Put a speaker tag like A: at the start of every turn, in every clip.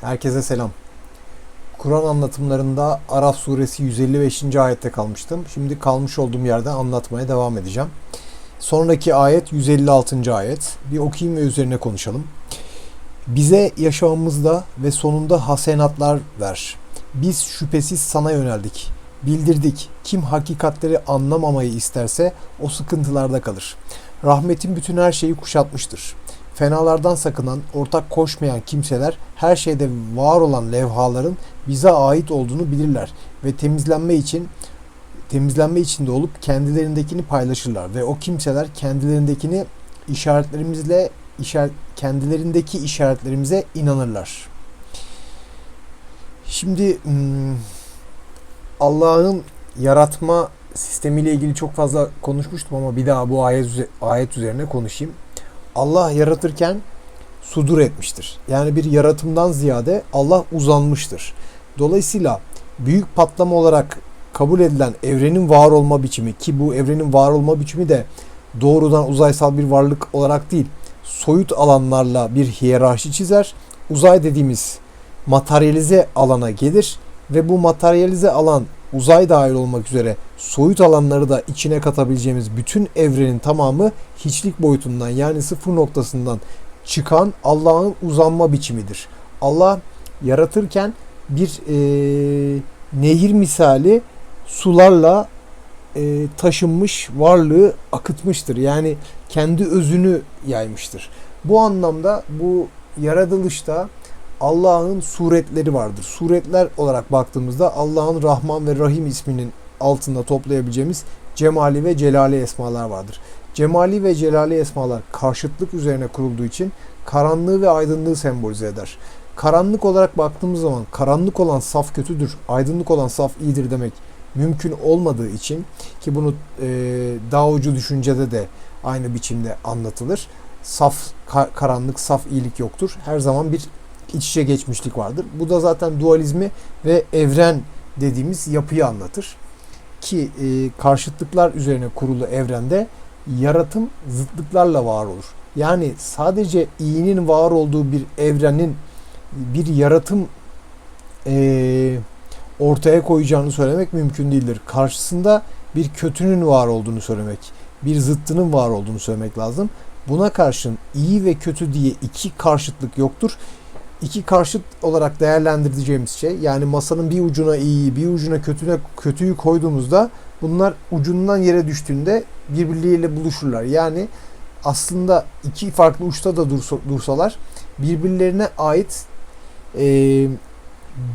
A: Herkese selam. Kur'an anlatımlarında Araf suresi 155. ayette kalmıştım. Şimdi kalmış olduğum yerden anlatmaya devam edeceğim. Sonraki ayet 156. ayet. Bir okuyayım ve üzerine konuşalım. Bize yaşamımızda ve sonunda hasenatlar ver. Biz şüphesiz sana yöneldik. Bildirdik. Kim hakikatleri anlamamayı isterse o sıkıntılarda kalır. Rahmetin bütün her şeyi kuşatmıştır. Fenalardan sakınan, ortak koşmayan kimseler her şeyde var olan levhaların bize ait olduğunu bilirler ve temizlenme için temizlenme içinde olup kendilerindekini paylaşırlar ve o kimseler kendilerindekini işaretlerimizle işaret, kendilerindeki işaretlerimize inanırlar. Şimdi hmm, Allah'ın yaratma sistemiyle ilgili çok fazla konuşmuştum ama bir daha bu ayet, ayet üzerine konuşayım. Allah yaratırken sudur etmiştir. Yani bir yaratımdan ziyade Allah uzanmıştır. Dolayısıyla büyük patlama olarak kabul edilen evrenin var olma biçimi ki bu evrenin var olma biçimi de doğrudan uzaysal bir varlık olarak değil, soyut alanlarla bir hiyerarşi çizer. Uzay dediğimiz materyalize alana gelir ve bu materyalize alan uzay dahil olmak üzere soyut alanları da içine katabileceğimiz bütün evrenin tamamı hiçlik boyutundan yani sıfır noktasından çıkan Allah'ın uzanma biçimidir. Allah yaratırken bir e, nehir misali sularla e, taşınmış varlığı akıtmıştır. Yani kendi özünü yaymıştır. Bu anlamda bu yaratılışta Allah'ın suretleri vardır. Suretler olarak baktığımızda Allah'ın Rahman ve Rahim isminin altında toplayabileceğimiz cemali ve celali esmalar vardır. Cemali ve celali esmalar karşıtlık üzerine kurulduğu için karanlığı ve aydınlığı sembolize eder. Karanlık olarak baktığımız zaman karanlık olan saf kötüdür, aydınlık olan saf iyidir demek mümkün olmadığı için ki bunu e, Daocu düşüncede de aynı biçimde anlatılır. Saf ka- karanlık, saf iyilik yoktur. Her zaman bir iç içe geçmişlik vardır. Bu da zaten dualizmi ve evren dediğimiz yapıyı anlatır. Ki e, karşıtlıklar üzerine kurulu evrende yaratım zıtlıklarla var olur. Yani sadece iyinin var olduğu bir evrenin bir yaratım e, ortaya koyacağını söylemek mümkün değildir. Karşısında bir kötünün var olduğunu söylemek, bir zıttının var olduğunu söylemek lazım. Buna karşın iyi ve kötü diye iki karşıtlık yoktur. İki karşıt olarak değerlendireceğimiz şey yani masanın bir ucuna iyiyi bir ucuna kötüne kötüyü koyduğumuzda bunlar ucundan yere düştüğünde birbirleriyle buluşurlar. Yani aslında iki farklı uçta da dursa, dursalar birbirlerine ait e,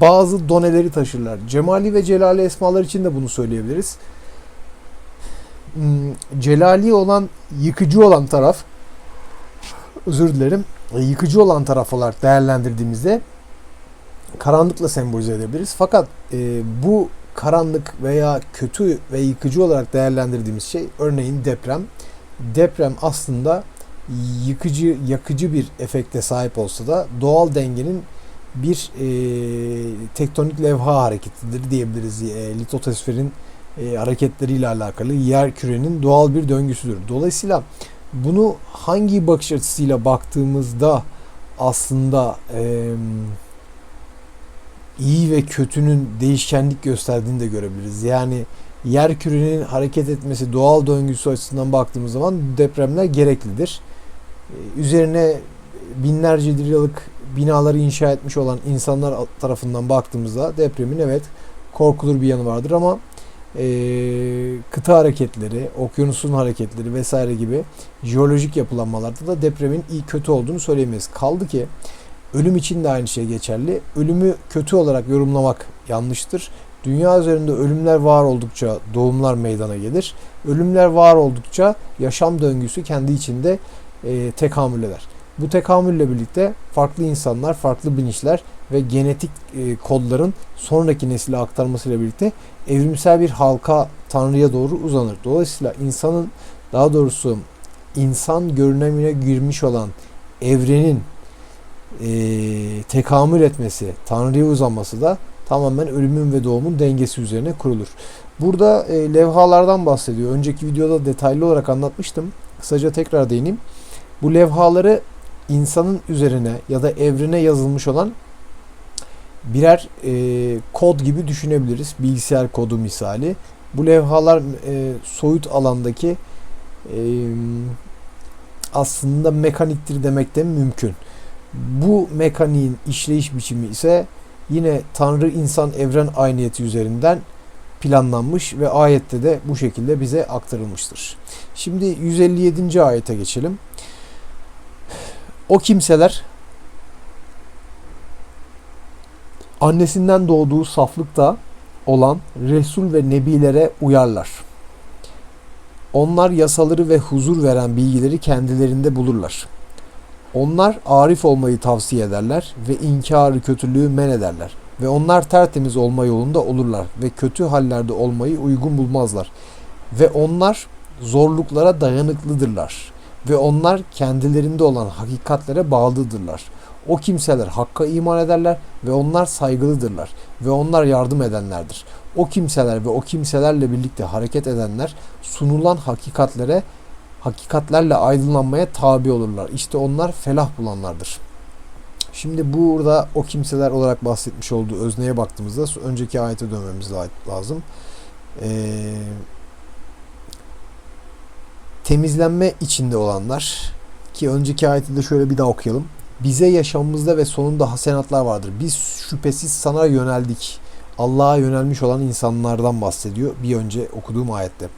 A: bazı doneleri taşırlar. Cemali ve Celali esmalar için de bunu söyleyebiliriz. Hmm, Celali olan, yıkıcı olan taraf özür dilerim. Yıkıcı olan taraf olarak değerlendirdiğimizde karanlıkla sembolize edebiliriz. Fakat e, bu karanlık veya kötü ve yıkıcı olarak değerlendirdiğimiz şey örneğin deprem. Deprem aslında yıkıcı, yakıcı bir efekte sahip olsa da doğal dengenin bir e, tektonik levha hareketidir diyebiliriz. E, litosferin e, hareketleriyle alakalı yer kürenin doğal bir döngüsüdür. Dolayısıyla bunu hangi bakış açısıyla baktığımızda aslında e, iyi ve kötünün değişkenlik gösterdiğini de görebiliriz. Yani yer kürenin hareket etmesi doğal döngüsü açısından baktığımız zaman depremler gereklidir. Üzerine binlerce yıllık binaları inşa etmiş olan insanlar tarafından baktığımızda depremin evet korkulur bir yanı vardır ama e, kıta hareketleri, okyanusun hareketleri vesaire gibi jeolojik yapılanmalarda da depremin iyi kötü olduğunu söyleyemeyiz. Kaldı ki ölüm için de aynı şey geçerli. Ölümü kötü olarak yorumlamak yanlıştır. Dünya üzerinde ölümler var oldukça doğumlar meydana gelir. Ölümler var oldukça yaşam döngüsü kendi içinde e, tekamül eder. Bu tekamülle birlikte farklı insanlar, farklı bilinçler ve genetik e, kodların sonraki nesile aktarmasıyla birlikte evrimsel bir halka Tanrı'ya doğru uzanır. Dolayısıyla insanın daha doğrusu insan görünümüne girmiş olan evrenin e, tekamül etmesi, Tanrı'ya uzanması da tamamen ölümün ve doğumun dengesi üzerine kurulur. Burada e, levhalardan bahsediyor. Önceki videoda detaylı olarak anlatmıştım. Kısaca tekrar değineyim. Bu levhaları insanın üzerine ya da evrene yazılmış olan birer e, kod gibi düşünebiliriz. Bilgisayar kodu misali. Bu levhalar e, soyut alandaki e, aslında mekaniktir demek de mümkün. Bu mekaniğin işleyiş biçimi ise yine Tanrı insan evren ayniyeti üzerinden planlanmış ve ayette de bu şekilde bize aktarılmıştır. Şimdi 157. ayete geçelim. O kimseler annesinden doğduğu saflıkta olan Resul ve Nebilere uyarlar. Onlar yasaları ve huzur veren bilgileri kendilerinde bulurlar. Onlar arif olmayı tavsiye ederler ve inkarı kötülüğü men ederler. Ve onlar tertemiz olma yolunda olurlar ve kötü hallerde olmayı uygun bulmazlar. Ve onlar zorluklara dayanıklıdırlar. Ve onlar kendilerinde olan hakikatlere bağlıdırlar. O kimseler hakka iman ederler ve onlar saygılıdırlar ve onlar yardım edenlerdir. O kimseler ve o kimselerle birlikte hareket edenler sunulan hakikatlere hakikatlerle aydınlanmaya tabi olurlar. İşte onlar felah bulanlardır. Şimdi burada o kimseler olarak bahsetmiş olduğu özneye baktığımızda önceki ayete dönmemiz lazım. Ee, temizlenme içinde olanlar ki önceki ayeti de şöyle bir daha okuyalım. Bize yaşamımızda ve sonunda hasenatlar vardır. Biz şüphesiz sana yöneldik. Allah'a yönelmiş olan insanlardan bahsediyor bir önce okuduğum ayette.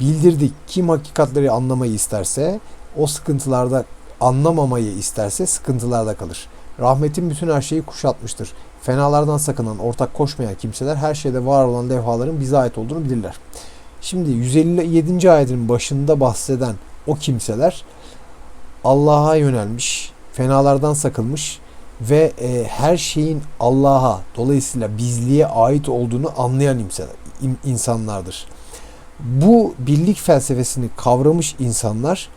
A: Bildirdik kim hakikatleri anlamayı isterse o sıkıntılarda anlamamayı isterse sıkıntılarda kalır. Rahmetin bütün her şeyi kuşatmıştır. Fenalardan sakınan, ortak koşmayan kimseler her şeyde var olan levhaların bize ait olduğunu bilirler. Şimdi 157. ayetin başında bahseden o kimseler Allah'a yönelmiş, fenalardan sakılmış ve e, her şeyin Allah'a dolayısıyla bizliğe ait olduğunu anlayan insanlardır. Bu birlik felsefesini kavramış insanlar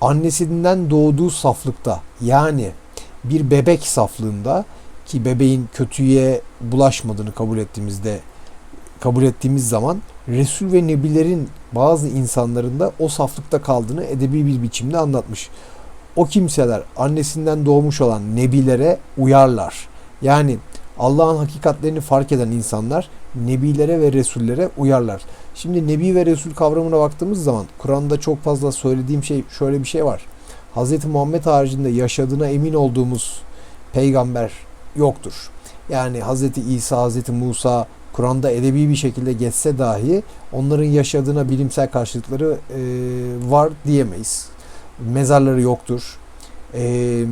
A: annesinden doğduğu saflıkta yani bir bebek saflığında ki bebeğin kötüye bulaşmadığını kabul ettiğimizde kabul ettiğimiz zaman Resul ve Nebilerin bazı insanların da o saflıkta kaldığını edebi bir biçimde anlatmış. O kimseler annesinden doğmuş olan nebilere uyarlar. Yani Allah'ın hakikatlerini fark eden insanlar nebilere ve resullere uyarlar. Şimdi nebi ve resul kavramına baktığımız zaman Kur'an'da çok fazla söylediğim şey şöyle bir şey var. Hz. Muhammed haricinde yaşadığına emin olduğumuz peygamber yoktur. Yani Hz. İsa, Hz. Musa Kur'an'da edebi bir şekilde geçse dahi onların yaşadığına bilimsel karşılıkları e, var diyemeyiz. Mezarları yoktur. E,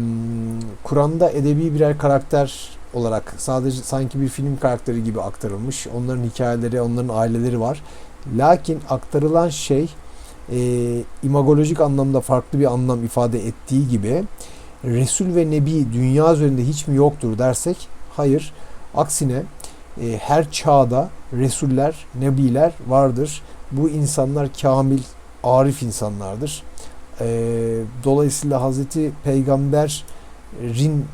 A: Kur'an'da edebi birer karakter olarak sadece sanki bir film karakteri gibi aktarılmış. Onların hikayeleri, onların aileleri var. Lakin aktarılan şey e, imagolojik anlamda farklı bir anlam ifade ettiği gibi Resul ve Nebi dünya üzerinde hiç mi yoktur dersek hayır. Aksine e, her çağda Resuller, Nebiler vardır. Bu insanlar kamil, arif insanlardır. E, dolayısıyla Hazreti Peygamber'in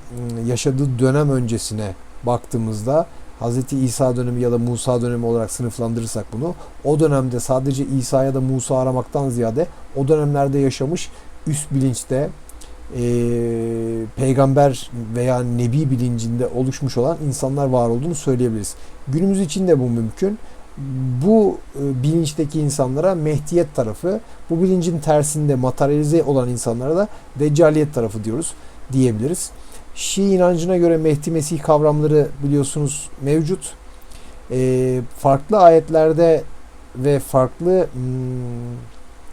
A: yaşadığı dönem öncesine baktığımızda Hz. İsa dönemi ya da Musa dönemi olarak sınıflandırırsak bunu o dönemde sadece İsa ya da Musa aramaktan ziyade o dönemlerde yaşamış üst bilinçte e, peygamber veya nebi bilincinde oluşmuş olan insanlar var olduğunu söyleyebiliriz. Günümüz için de bu mümkün. Bu e, bilinçteki insanlara Mehdiyet tarafı, bu bilincin tersinde materyalize olan insanlara da Deccaliyet tarafı diyoruz diyebiliriz. Şii inancına göre Mehdi Mesih kavramları biliyorsunuz mevcut. E, farklı ayetlerde ve farklı hmm,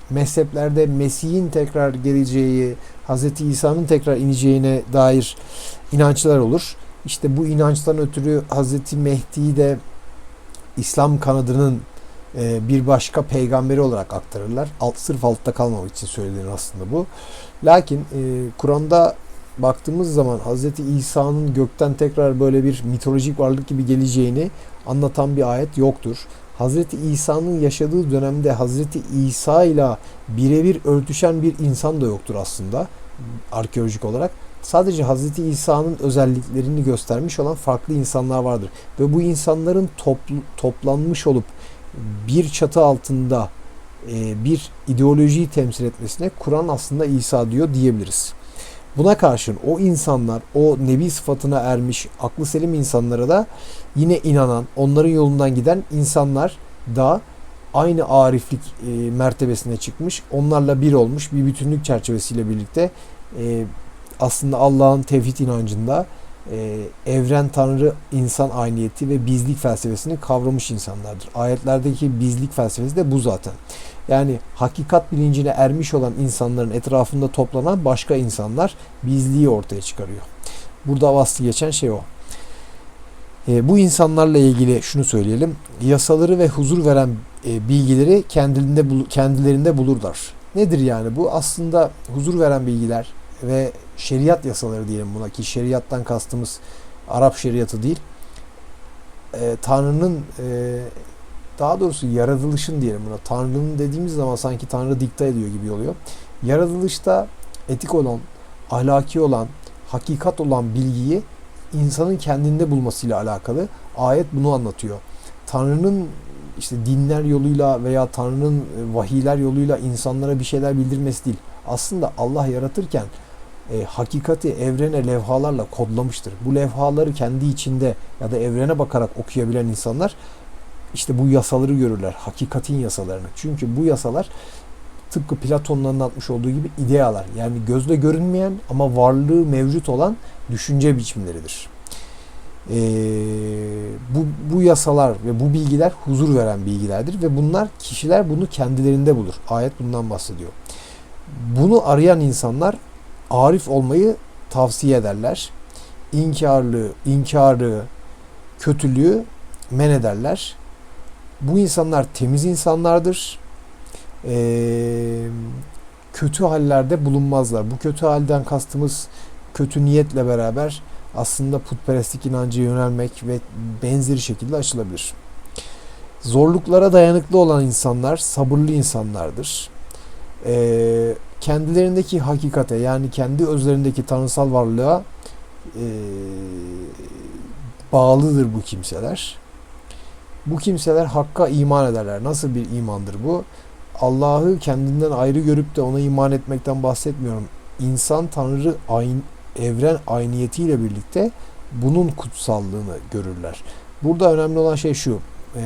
A: mezheplerde Mesih'in tekrar geleceği, Hz. İsa'nın tekrar ineceğine dair inançlar olur. İşte bu inançtan ötürü Hz. Mehdi'yi de İslam kanadının e, bir başka peygamberi olarak aktarırlar. Alt, sırf altta kalmamak için söylenir aslında bu. Lakin e, Kur'an'da baktığımız zaman Hz. İsa'nın gökten tekrar böyle bir mitolojik varlık gibi geleceğini anlatan bir ayet yoktur. Hz. İsa'nın yaşadığı dönemde Hz. İsa ile birebir örtüşen bir insan da yoktur aslında arkeolojik olarak. Sadece Hz. İsa'nın özelliklerini göstermiş olan farklı insanlar vardır. Ve bu insanların topl toplanmış olup bir çatı altında e, bir ideolojiyi temsil etmesine Kur'an aslında İsa diyor diyebiliriz. Buna karşın o insanlar, o nebi sıfatına ermiş, aklı selim insanlara da yine inanan, onların yolundan giden insanlar da aynı ariflik e, mertebesine çıkmış. Onlarla bir olmuş bir bütünlük çerçevesiyle birlikte e, aslında Allah'ın tevhid inancında e, evren tanrı insan ayniyeti ve bizlik felsefesini kavramış insanlardır. Ayetlerdeki bizlik felsefesi de bu zaten. Yani hakikat bilincine ermiş olan insanların etrafında toplanan başka insanlar bizliği ortaya çıkarıyor. Burada vasfı geçen şey o. E, bu insanlarla ilgili şunu söyleyelim. Yasaları ve huzur veren e, bilgileri kendilerinde, kendilerinde bulurlar. Nedir yani bu? Aslında huzur veren bilgiler ve şeriat yasaları diyelim buna ki şeriattan kastımız Arap şeriatı değil. E, Tanrı'nın e, daha doğrusu yaratılışın diyelim buna. Tanrı'nın dediğimiz zaman sanki Tanrı dikte ediyor gibi oluyor. Yaratılışta etik olan, ahlaki olan, hakikat olan bilgiyi insanın kendinde bulmasıyla alakalı. Ayet bunu anlatıyor. Tanrı'nın işte dinler yoluyla veya Tanrı'nın e, vahiyler yoluyla insanlara bir şeyler bildirmesi değil. Aslında Allah yaratırken e, hakikati evrene levhalarla kodlamıştır. Bu levhaları kendi içinde ya da evrene bakarak okuyabilen insanlar işte bu yasaları görürler. Hakikatin yasalarını. Çünkü bu yasalar tıpkı Platon'un anlatmış olduğu gibi idealar. Yani gözle görünmeyen ama varlığı mevcut olan düşünce biçimleridir. Ee, bu, bu yasalar ve bu bilgiler huzur veren bilgilerdir ve bunlar kişiler bunu kendilerinde bulur. Ayet bundan bahsediyor. Bunu arayan insanlar arif olmayı tavsiye ederler. İnkarlı, inkarı, kötülüğü men ederler. Bu insanlar temiz insanlardır. Ee, kötü hallerde bulunmazlar. Bu kötü halden kastımız kötü niyetle beraber aslında putperestlik inancı yönelmek ve benzeri şekilde açılabilir. Zorluklara dayanıklı olan insanlar sabırlı insanlardır. Ee, kendilerindeki hakikate yani kendi özlerindeki tanrısal varlığa e, bağlıdır bu kimseler. Bu kimseler hakka iman ederler. Nasıl bir imandır bu? Allah'ı kendinden ayrı görüp de ona iman etmekten bahsetmiyorum. İnsan Tanrı ayn, evren ayniyetiyle birlikte bunun kutsallığını görürler. Burada önemli olan şey şu. E,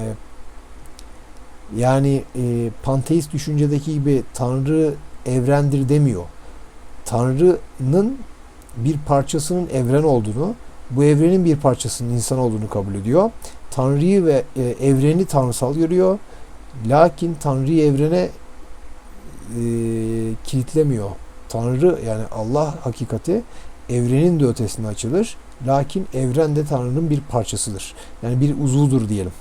A: yani e, panteist düşüncedeki gibi Tanrı evrendir demiyor. Tanrı'nın bir parçasının evren olduğunu, bu evrenin bir parçasının insan olduğunu kabul ediyor. Tanrı'yı ve e, evreni tanrısal görüyor. Lakin Tanrı'yı evrene e, kilitlemiyor. Tanrı yani Allah hakikati evrenin de ötesine açılır. Lakin evren de Tanrı'nın bir parçasıdır. Yani bir uzudur diyelim.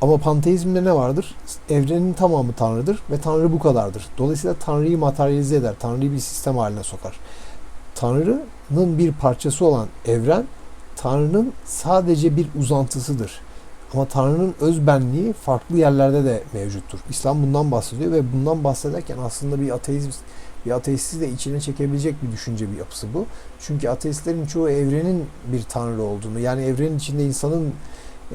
A: Ama panteizmde ne vardır? Evrenin tamamı Tanrı'dır ve Tanrı bu kadardır. Dolayısıyla Tanrı'yı materyalize eder. Tanrı'yı bir sistem haline sokar. Tanrı'nın bir parçası olan evren Tanrı'nın sadece bir uzantısıdır. Ama Tanrı'nın öz benliği farklı yerlerde de mevcuttur. İslam bundan bahsediyor ve bundan bahsederken aslında bir ateizm bir ateisti de içine çekebilecek bir düşünce bir yapısı bu. Çünkü ateistlerin çoğu evrenin bir tanrı olduğunu, yani evrenin içinde insanın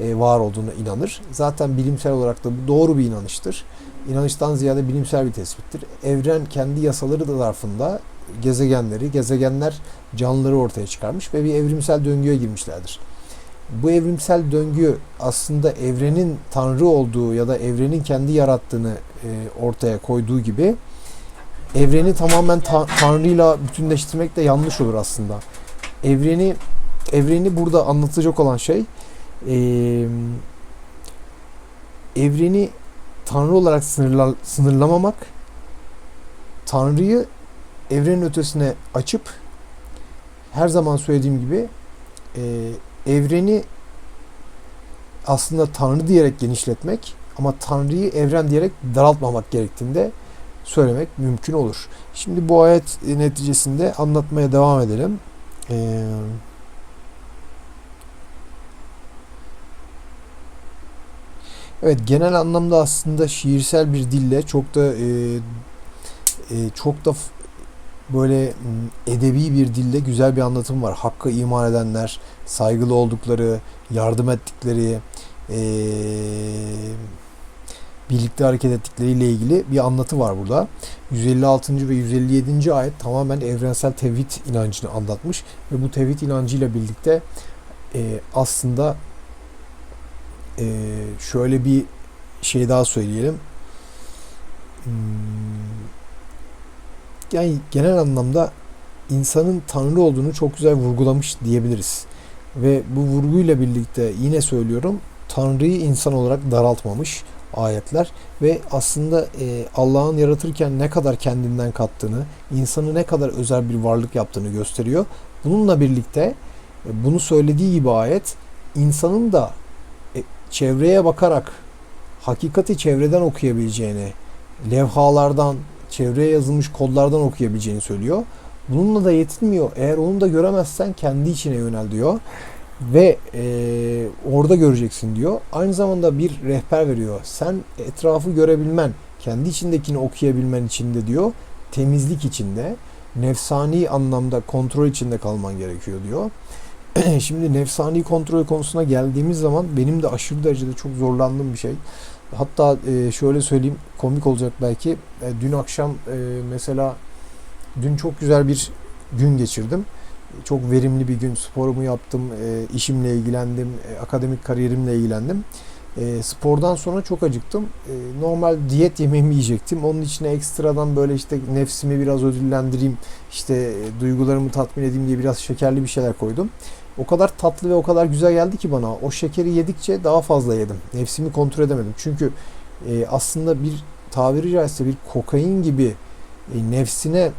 A: e, var olduğuna inanır. Zaten bilimsel olarak da bu doğru bir inanıştır. İnanıştan ziyade bilimsel bir tespittir. Evren kendi yasaları da zarfında gezegenleri, gezegenler canlıları ortaya çıkarmış ve bir evrimsel döngüye girmişlerdir. Bu evrimsel döngü aslında evrenin tanrı olduğu ya da evrenin kendi yarattığını e, ortaya koyduğu gibi evreni tamamen ta- tanrıyla bütünleştirmek de yanlış olur aslında. Evreni evreni burada anlatacak olan şey e, evreni tanrı olarak sınırla, sınırlamamak tanrıyı evrenin ötesine açıp her zaman söylediğim gibi e, evreni aslında tanrı diyerek genişletmek ama tanrıyı evren diyerek daraltmamak gerektiğinde söylemek mümkün olur. Şimdi bu ayet neticesinde anlatmaya devam edelim. Ee, evet genel anlamda aslında şiirsel bir dille çok da e, e, çok da böyle edebi bir dilde güzel bir anlatım var. Hakk'a iman edenler, saygılı oldukları, yardım ettikleri, e, birlikte hareket ettikleriyle ilgili bir anlatı var burada. 156. ve 157. ayet tamamen evrensel tevhid inancını anlatmış ve bu tevhid inancıyla birlikte e, aslında e, şöyle bir şey daha söyleyelim. Hmm, yani genel anlamda insanın Tanrı olduğunu çok güzel vurgulamış diyebiliriz. Ve bu vurguyla birlikte yine söylüyorum Tanrı'yı insan olarak daraltmamış ayetler ve aslında e, Allah'ın yaratırken ne kadar kendinden kattığını, insanı ne kadar özel bir varlık yaptığını gösteriyor. Bununla birlikte e, bunu söylediği gibi ayet insanın da çevreye bakarak hakikati çevreden okuyabileceğini, levhalardan, çevreye yazılmış kodlardan okuyabileceğini söylüyor. Bununla da yetinmiyor. Eğer onu da göremezsen kendi içine yönel diyor. Ve e, orada göreceksin diyor. Aynı zamanda bir rehber veriyor. Sen etrafı görebilmen, kendi içindekini okuyabilmen için de diyor. Temizlik içinde, nefsani anlamda kontrol içinde kalman gerekiyor diyor. Şimdi nefsani kontrol konusuna geldiğimiz zaman benim de aşırı derecede çok zorlandığım bir şey. Hatta e, şöyle söyleyeyim komik olacak belki. E, dün akşam e, mesela dün çok güzel bir gün geçirdim. Çok verimli bir gün. Sporumu yaptım, işimle ilgilendim, akademik kariyerimle ilgilendim. Spordan sonra çok acıktım. Normal diyet yemeğimi yiyecektim. Onun içine ekstradan böyle işte nefsimi biraz ödüllendireyim, işte duygularımı tatmin edeyim diye biraz şekerli bir şeyler koydum. O kadar tatlı ve o kadar güzel geldi ki bana. O şekeri yedikçe daha fazla yedim. Nefsimi kontrol edemedim. Çünkü e, aslında bir tabiri caizse bir kokain gibi e, nefsine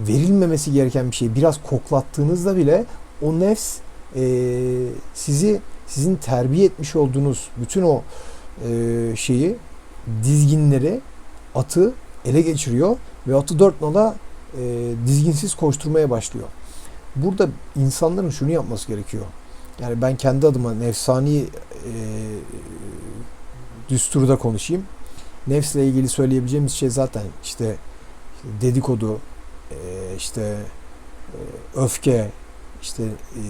A: verilmemesi gereken bir şey biraz koklattığınızda bile o nefs e, sizi sizin terbiye etmiş olduğunuz bütün o e, şeyi dizginleri atı ele geçiriyor ve atı dört nala e, dizginsiz koşturmaya başlıyor. Burada insanların şunu yapması gerekiyor. Yani ben kendi adıma nefsani e, düsturda konuşayım. Nefsle ilgili söyleyebileceğimiz şey zaten işte dedikodu, e, işte e, öfke, işte e,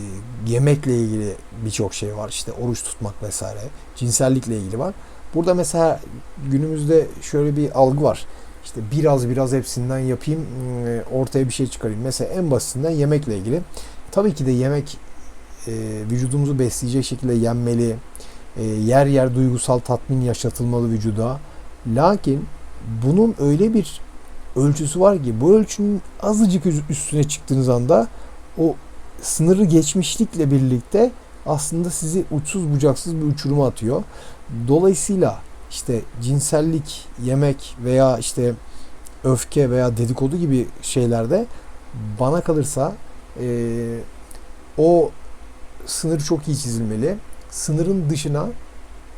A: yemekle ilgili birçok şey var. İşte oruç tutmak vesaire. Cinsellikle ilgili var. Burada mesela günümüzde şöyle bir algı var. İşte biraz biraz hepsinden yapayım, e, ortaya bir şey çıkarayım. Mesela en basitinden yemekle ilgili. Tabii ki de yemek e, vücudumuzu besleyecek şekilde yenmeli. E, yer yer duygusal tatmin yaşatılmalı vücuda. Lakin bunun öyle bir ölçüsü var ki bu ölçünün azıcık üstüne çıktığınız anda o sınırı geçmişlikle birlikte aslında sizi uçsuz bucaksız bir uçuruma atıyor. Dolayısıyla işte cinsellik, yemek veya işte öfke veya dedikodu gibi şeylerde bana kalırsa e, o sınır çok iyi çizilmeli. Sınırın dışına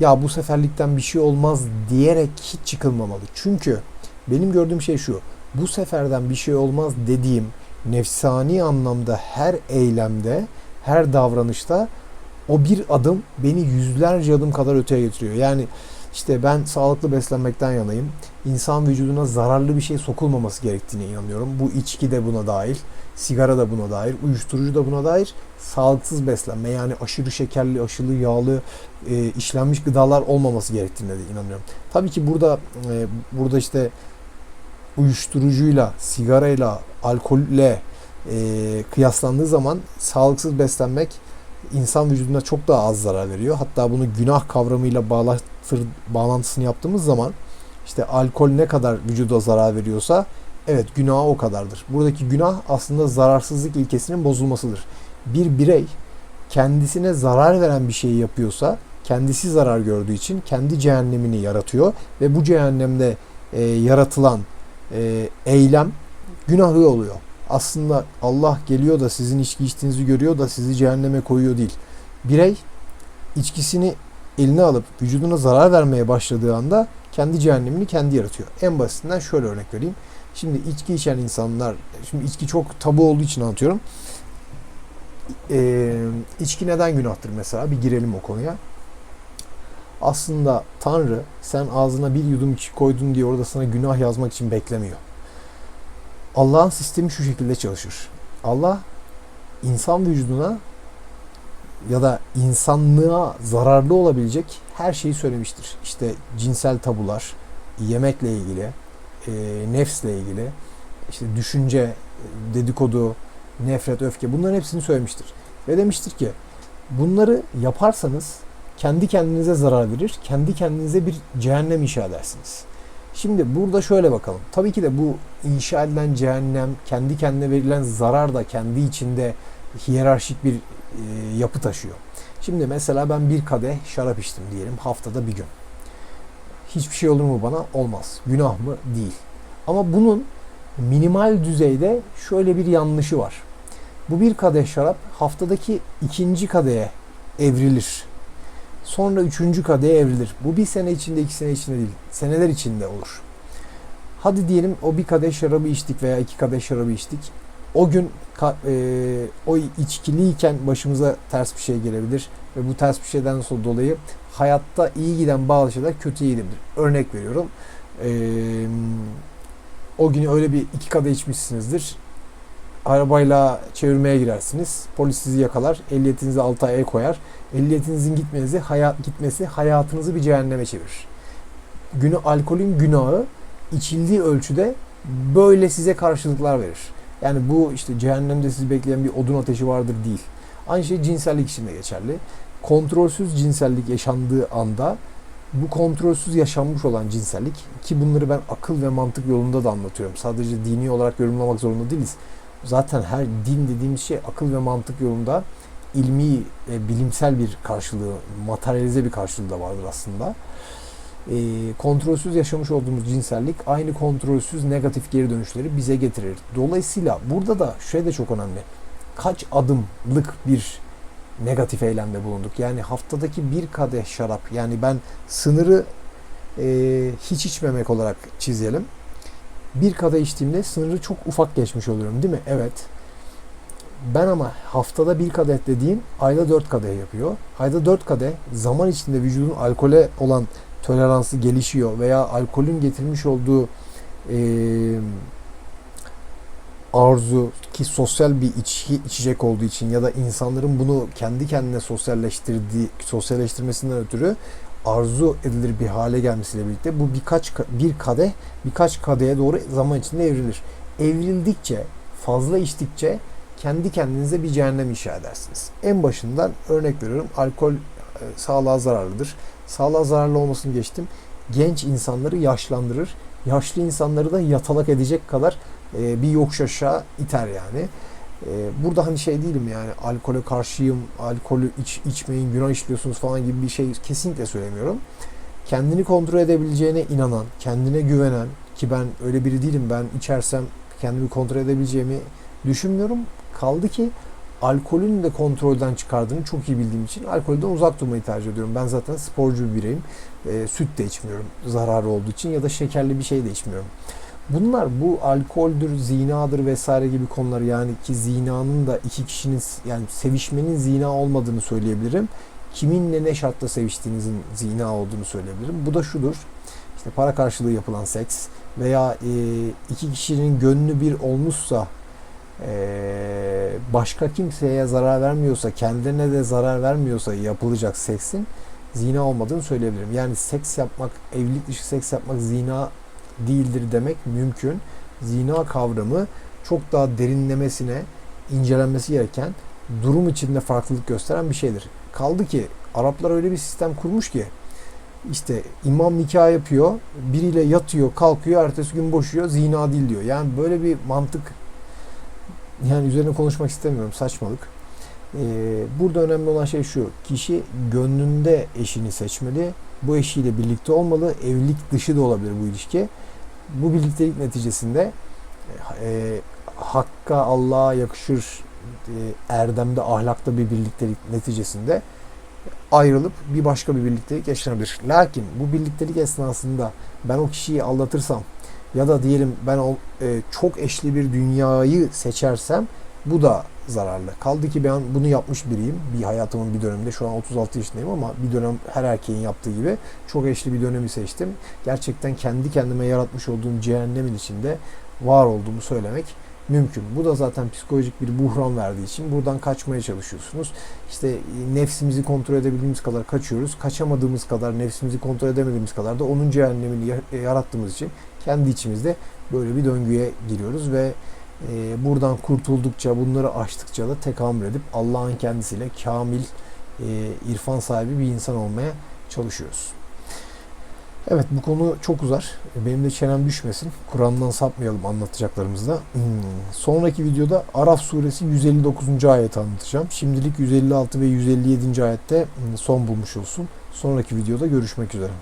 A: ya bu seferlikten bir şey olmaz diyerek hiç çıkılmamalı. Çünkü benim gördüğüm şey şu. Bu seferden bir şey olmaz dediğim nefsani anlamda her eylemde, her davranışta o bir adım beni yüzlerce adım kadar öteye getiriyor. Yani işte ben sağlıklı beslenmekten yanayım. İnsan vücuduna zararlı bir şey sokulmaması gerektiğine inanıyorum. Bu içki de buna dahil, sigara da buna dahil, uyuşturucu da buna dahil. Sağlıksız beslenme yani aşırı şekerli, aşırı yağlı, e, işlenmiş gıdalar olmaması gerektiğine de inanıyorum. Tabii ki burada e, burada işte uyuşturucuyla, sigarayla, alkolle e, kıyaslandığı zaman sağlıksız beslenmek insan vücuduna çok daha az zarar veriyor. Hatta bunu günah kavramıyla bağlatır, bağlantısını yaptığımız zaman işte alkol ne kadar vücuda zarar veriyorsa evet günah o kadardır. Buradaki günah aslında zararsızlık ilkesinin bozulmasıdır. Bir birey kendisine zarar veren bir şeyi yapıyorsa kendisi zarar gördüğü için kendi cehennemini yaratıyor ve bu cehennemde e, yaratılan e, eylem günahı oluyor. Aslında Allah geliyor da sizin içki içtiğinizi görüyor da sizi cehenneme koyuyor değil. Birey içkisini eline alıp vücuduna zarar vermeye başladığı anda kendi cehennemini kendi yaratıyor. En basitinden şöyle örnek vereyim. Şimdi içki içen insanlar, şimdi içki çok tabu olduğu için anlatıyorum. Ee, içki neden günahtır mesela? Bir girelim o konuya. Aslında Tanrı sen ağzına bir yudum içki koydun diye orada sana günah yazmak için beklemiyor. Allah'ın sistemi şu şekilde çalışır. Allah insan vücuduna ya da insanlığa zararlı olabilecek her şeyi söylemiştir. İşte cinsel tabular, yemekle ilgili, e, nefsle ilgili, işte düşünce, dedikodu, nefret, öfke bunların hepsini söylemiştir. Ve demiştir ki bunları yaparsanız kendi kendinize zarar verir, kendi kendinize bir cehennem inşa edersiniz. Şimdi burada şöyle bakalım. Tabii ki de bu inşa edilen cehennem, kendi kendine verilen zarar da kendi içinde hiyerarşik bir e, yapı taşıyor. Şimdi mesela ben bir kadeh şarap içtim diyelim haftada bir gün. Hiçbir şey olur mu bana? Olmaz. Günah mı? Değil. Ama bunun minimal düzeyde şöyle bir yanlışı var. Bu bir kadeh şarap haftadaki ikinci kadeye evrilir. Sonra üçüncü kadeye evrilir. Bu bir sene içinde, iki sene içinde değil. Seneler içinde olur. Hadi diyelim o bir kadeh şarabı içtik veya iki kadeh şarabı içtik. O gün e, o içkiliyken başımıza ters bir şey gelebilir. Ve bu ters bir şeyden dolayı hayatta iyi giden bazı şeyler kötüye gidebilir. Örnek veriyorum. E, o günü öyle bir iki kadeh içmişsinizdir. Arabayla çevirmeye girersiniz. Polis sizi yakalar. Ehliyetinizi 6 aya koyar. Ehliyetinizin gitmesi, hayat, gitmesi hayatınızı bir cehenneme çevirir. Günü alkolün günahı içildiği ölçüde böyle size karşılıklar verir. Yani bu işte cehennemde sizi bekleyen bir odun ateşi vardır değil. Aynı şey cinsellik için de geçerli. Kontrolsüz cinsellik yaşandığı anda bu kontrolsüz yaşanmış olan cinsellik ki bunları ben akıl ve mantık yolunda da anlatıyorum. Sadece dini olarak yorumlamak zorunda değiliz. Zaten her din dediğimiz şey akıl ve mantık yolunda ilmi, bilimsel bir karşılığı, materyalize bir karşılığı da vardır aslında. E, kontrolsüz yaşamış olduğumuz cinsellik aynı kontrolsüz negatif geri dönüşleri bize getirir. Dolayısıyla burada da şey de çok önemli. Kaç adımlık bir negatif eylemde bulunduk. Yani haftadaki bir kadeh şarap. Yani ben sınırı e, hiç içmemek olarak çizelim. Bir kadeh içtiğimde sınırı çok ufak geçmiş oluyorum değil mi? Evet. Ben ama haftada bir kadeh dediğim ayda dört kadeh yapıyor. Ayda dört kadeh zaman içinde vücudun alkole olan toleransı gelişiyor veya alkolün getirmiş olduğu e, arzu ki sosyal bir içki içecek olduğu için ya da insanların bunu kendi kendine sosyalleştirdiği sosyalleştirmesinden ötürü arzu edilir bir hale gelmesiyle birlikte bu birkaç bir kadeh birkaç kadeye doğru zaman içinde evrilir. Evrildikçe, fazla içtikçe kendi kendinize bir cehennem inşa edersiniz. En başından örnek veriyorum alkol sağlığa zararlıdır. Sağlığa zararlı olmasını geçtim. Genç insanları yaşlandırır. Yaşlı insanları da yatalak edecek kadar e, bir yokuş aşağı iter yani. E, burada hani şey değilim yani alkole karşıyım, alkolü iç, içmeyin, günah işliyorsunuz falan gibi bir şey kesinlikle söylemiyorum. Kendini kontrol edebileceğine inanan, kendine güvenen ki ben öyle biri değilim. Ben içersem kendimi kontrol edebileceğimi düşünmüyorum. Kaldı ki alkolün de kontrolden çıkardığını çok iyi bildiğim için alkolden uzak durmayı tercih ediyorum. Ben zaten sporcu bir bireyim. E, süt de içmiyorum zararı olduğu için ya da şekerli bir şey de içmiyorum. Bunlar bu alkoldür, zinadır vesaire gibi konular yani ki zinanın da iki kişinin yani sevişmenin zina olmadığını söyleyebilirim. Kiminle ne şartta seviştiğinizin zina olduğunu söyleyebilirim. Bu da şudur. İşte para karşılığı yapılan seks veya e, iki kişinin gönlü bir olmuşsa e, başka kimseye zarar vermiyorsa, kendine de zarar vermiyorsa yapılacak seksin zina olmadığını söyleyebilirim. Yani seks yapmak, evlilik dışı seks yapmak zina değildir demek mümkün. Zina kavramı çok daha derinlemesine incelenmesi gereken durum içinde farklılık gösteren bir şeydir. Kaldı ki Araplar öyle bir sistem kurmuş ki işte imam nikah yapıyor, biriyle yatıyor, kalkıyor, ertesi gün boşuyor, zina değil diyor. Yani böyle bir mantık yani üzerine konuşmak istemiyorum, saçmalık. Ee, burada önemli olan şey şu, kişi gönlünde eşini seçmeli, bu eşiyle birlikte olmalı, evlilik dışı da olabilir bu ilişki. Bu birliktelik neticesinde e, Hakka, Allah'a yakışır e, erdemde, ahlakta bir birliktelik neticesinde ayrılıp bir başka bir birliktelik yaşanabilir. Lakin bu birliktelik esnasında ben o kişiyi aldatırsam ya da diyelim ben o e, çok eşli bir dünyayı seçersem bu da zararlı. Kaldı ki ben bunu yapmış biriyim. Bir hayatımın bir döneminde şu an 36 yaşındayım ama bir dönem her erkeğin yaptığı gibi çok eşli bir dönemi seçtim. Gerçekten kendi kendime yaratmış olduğum cehennemin içinde var olduğumu söylemek mümkün. Bu da zaten psikolojik bir buhran verdiği için buradan kaçmaya çalışıyorsunuz. İşte e, nefsimizi kontrol edebildiğimiz kadar kaçıyoruz. Kaçamadığımız kadar, nefsimizi kontrol edemediğimiz kadar da onun cehennemini ya- yarattığımız için kendi içimizde böyle bir döngüye giriyoruz ve e, buradan kurtuldukça, bunları aştıkça da tekamül edip Allah'ın kendisiyle kamil e, irfan sahibi bir insan olmaya çalışıyoruz. Evet bu konu çok uzar. Benim de çenem düşmesin. Kur'an'dan sapmayalım anlatacaklarımızda. Hmm. Sonraki videoda Araf suresi 159. ayeti anlatacağım. Şimdilik 156 ve 157. ayette hmm, son bulmuş olsun. Sonraki videoda görüşmek üzere.